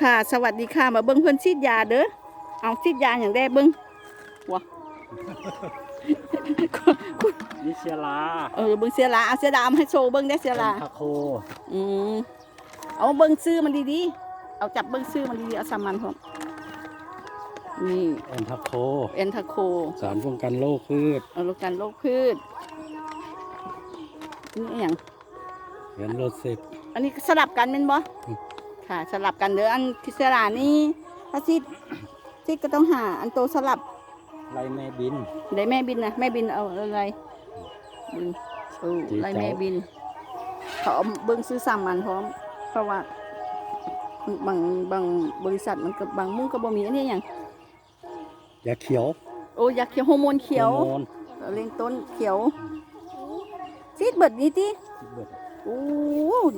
ค่ะ สวัสดีค่ะ มาเบิ้งเพิ่นฉีดยาเด้อ เอาฉีดยาอย่างแรกเบิ้งวะนิเชียลา เออเบิ้งเสียลา เอาเสียดาเอามาให้โชว์เบิ้งได้เสียลาพาโค อืมเอาเบิ้งซื้อมันดีๆ เอาจับเบิ้งซื้อมันดีๆ เอาสามันพร้อมนี่แอนทาโคเอ็นทาโค สารป้องกันโรคพืชเอาโรคกันโรคพืช นี่อหย่างเขียนโรคสิบอันนี้สลับกันเป็นบ่อืม ค่ะสลับกันเด้ออันพิศรานี่ถ้าซีดซีดก็ต้องหาอันโตสลับไล่แม่บินได้แม่บินนะแม่บินเอาอะไรบินโอ้จีไรเจ้าแม่บินเขาเอาเบิ้งซื้อสามมันพร้อม เพราะว่าบางบางบริษัทมันกับบางมุ่งก็บ่มีอันนี้อย่างยาเขียว โอ้ยาเขียวฮอร์โมนเขียวฮอร์โมนเอาเลี้ยงต้นเขียวซีดเบิดนี้ติเบิดโอ้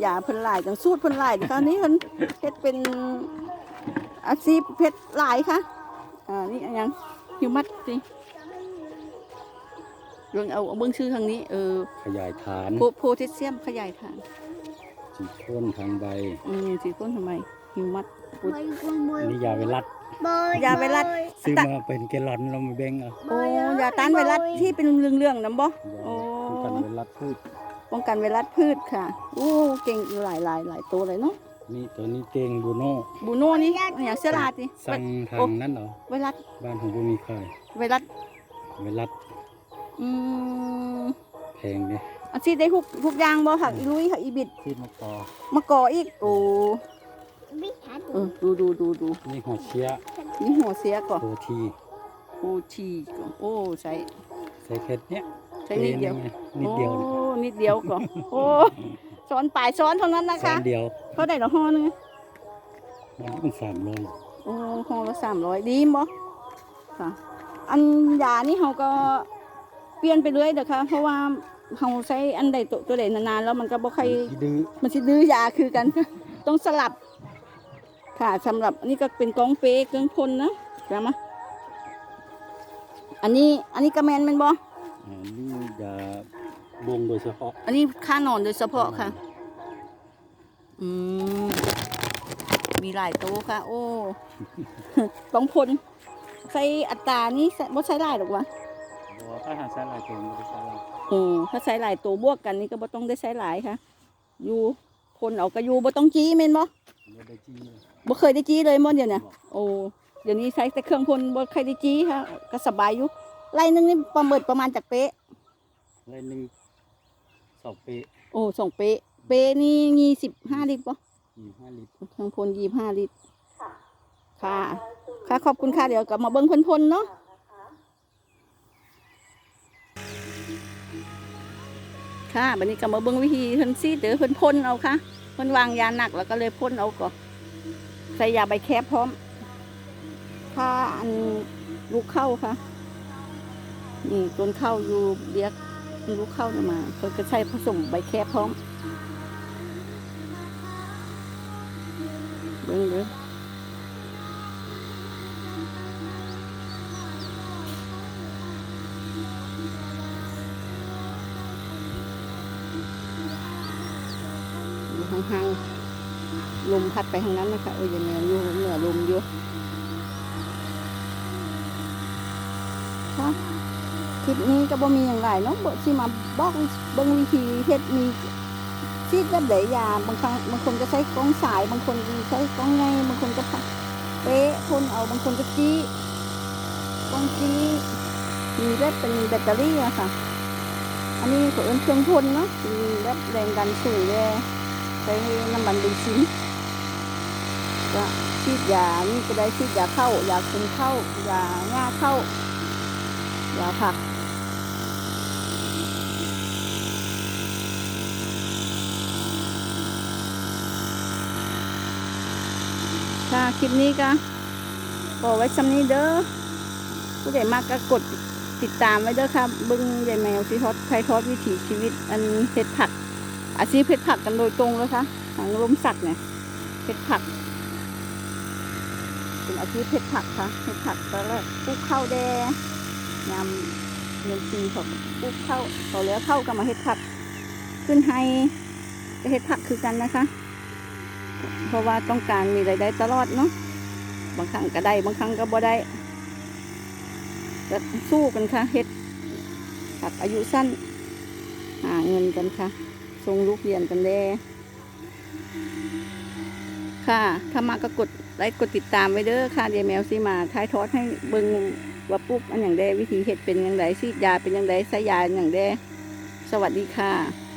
ยาเพิ่นหลายจังสูตรเพิ่นหลายคราวนี้เพิ่นเฮ็ดเป็นอาชีพเพชรหลายค่ะอ่านี่อันหยังฮิวมัดสิเรื่องเอาเอาเบิ่งชื่อทางนี้เออขยายฐานโพโพแทสเซียมขยายฐานสีข้นทางใบอืมสีพ่นทำไมฮิวมัดปุดอันนี้ยาไวรัสยาไวรัสซื้อมาเป็นแกลลอนเรามาแบ่งเอาโอ้ยาต้านไวรัสที่เป็นเรื่องๆนํบ่ยาโอ้ป้องกันไวรัสพืช ป้องกันไวรัสพืชค่ะโอ้เก่งอยู่หลายหลายหลายตัวเลยเนาะนี่ตัวนี้เก่งบูโน่บูโน่นี่อย่างเสยลาดนี่สั่งทางนั้นเหรอไวรัสบ้านของบุมีใครไวรัสไวรัสอืมแพงเนี่ยอาชีพได้ทุกทุกอย่างบ่ผักอีลุยผักอีบิดซีดมะกอมะกออีกโอ้เออดูดูดูดูนี่หัวเชียนี่หัวเสียก่อนโคทีโอ้ชีก่อนโอ้ใส่ใส่เค็ดเนี้ยใส่นิดเดียวไงนิดเดียว โอ้นิดเดียวก่อนโอ้ซ้อนปลายซ้อนเท่านั้นนะสาคะมเดียวเขาได้ละห่อนึงมันเป็นสามร้อยโอ้ห่อละสามร้อยดีบ่ค่ะ อันยานี่เขาก็เปลี่ยนไปเรื่อยเด้อค่ะเพราะว่าเขาใช้อันใดตัวตัวใดนานๆแล้วมันก็บ่ค่อยขี้ดื้อมันสิดื้อยาคือกัน ต้องสลับ ค่ะสำหรับอันนี้ก็เป็นกองเปเครื่องพ่นนะจำมาอันนี้อันนี้กระแมนแมันบ่อ่านี่ยาบว งโดยเฉพาะ อันนี้ค่านอนโดยเฉพาะค่ะ อืม มีหลายโต๊ะค่ะ โอ้ ต้องพ่นใส่อัตรานี้ใส่บ่ใช้หลายหรอกวะบัวถ้าหาใช้ลายตัวมันจะใช้ลายโอ้ถ้าใช้หลายตัวบวกกันนี่ก็บ่ต้องได้ใช้หลายค่ะ อยู่พ่นเอากระยูบ่ต้องจี้แม่นบ่ไม่ได้จี้เลยบ่เคยได้จี้เลยม่อนเดียวเนี่ยโอ้เดี๋ยวนี้ใช้แต่เครื่องพ่นบ่เคยได้จี้ค่ะ ก็สบายอยู่ไล่หนึงนี่ประเมิดประมาณจากเป๊ะลายหนึ่ง สองเป๊ะโอ้ส่งเป๊ะเป๊ะนี่ยี่สิบห้าลิตรปะยี่ห้าลิตรเครื่องพ่นยี่ห้าลิตร ค่ะค่ะขอบคุณค่ะเดี๋ยวกลับมาเบิ้งเพิ่นพ่นเนาะค่ะบัดนี้ก็มาเบิ้งวิธีเพิ่นซีดเดี๋ยวเพิ่นพ่นเอาค่ะเพิ่นวางยาหนักแล้วก็เลยพ่นเอาก่อนใส่ยาใบแคบพร้อม ค่ะอันลูกเข้าค่ะ นี่ต้นเข้าอยู่เรียก ลูกเข้าเนี่ยมาเพิ่นก็ใช้ผสมใบแคบพร้อมเบิ่งเด้ออยู่ห่างๆลมพัดไปทางนั้นนะคะเออย่าเหนืออยู่เหนือลมอยู่ค่ะ ลิปนี้ก็บ่มีอย่างไรเนาะบ่สิมาบอกเบิ่งวิธีเฮ็ดมีซีดแบบไหนยาบางครั้งบางคนก็ใช้กล้องสายบางคนก็ใช้กล้องไงบางคนก็เป๊ะคนเอาบางคนก็จี้กล้องจี้มีแบบเป็นแบตเตอรี่อะค่ะ อันนี้ก็เป็นเครื่องพ่นเนาะมีแบบแรงดันสูงเลยใช้น้ำมันเบนซินก็ฉีดยานี่ก็ได้ฉีดยาเข้ายาคุมเข้ายาหญ้าเข้ายาผัก ค่ะคลิปนี้ก็บอกไว้ซ้ำนี้เด้อผู้ใหญ่มากก็กดติดตามไว้เด้อครับบึ้งใหญ่แมวที่ทอดไทยทอดวิถีชีวิต อันเพชรผัก อาชีพเพชรผักกันโดยตรงเลยค่ะทางลมสักเนี่ยเพชรผักเป็นอาชีพเพชรผักค่ะเพชรผักตอนแรกปลูกข้าวแดงยำเงินปีเขาปลูกข้าวพอแล้วเข้าวก็มาเฮ็ดผัก ขึ้นให้เฮ็ดผักคือกันนะคะ เพราะว่าต้องการมีรายได้ตลอดเนาะบางครั้งก็ได้บางครั้งก็บ่ได้ก็สู้กันค่ะเฮ็ดหักอายุสั้นหาเงินกันค่ะส่งลูกเรียนกันแด้ค่ะถ้ามาก็กดไลค์กดติดตามไว้เด้อค่ะเดียแมวซีมาท้ายทอดให้เบิงว่าปุ๊บอันอย่างใดวิธีเฮ็ดเป็นอย่างไรซีดยาเป็นอย่างไรใส่ยาอย่างใดสวัสดีค่ะ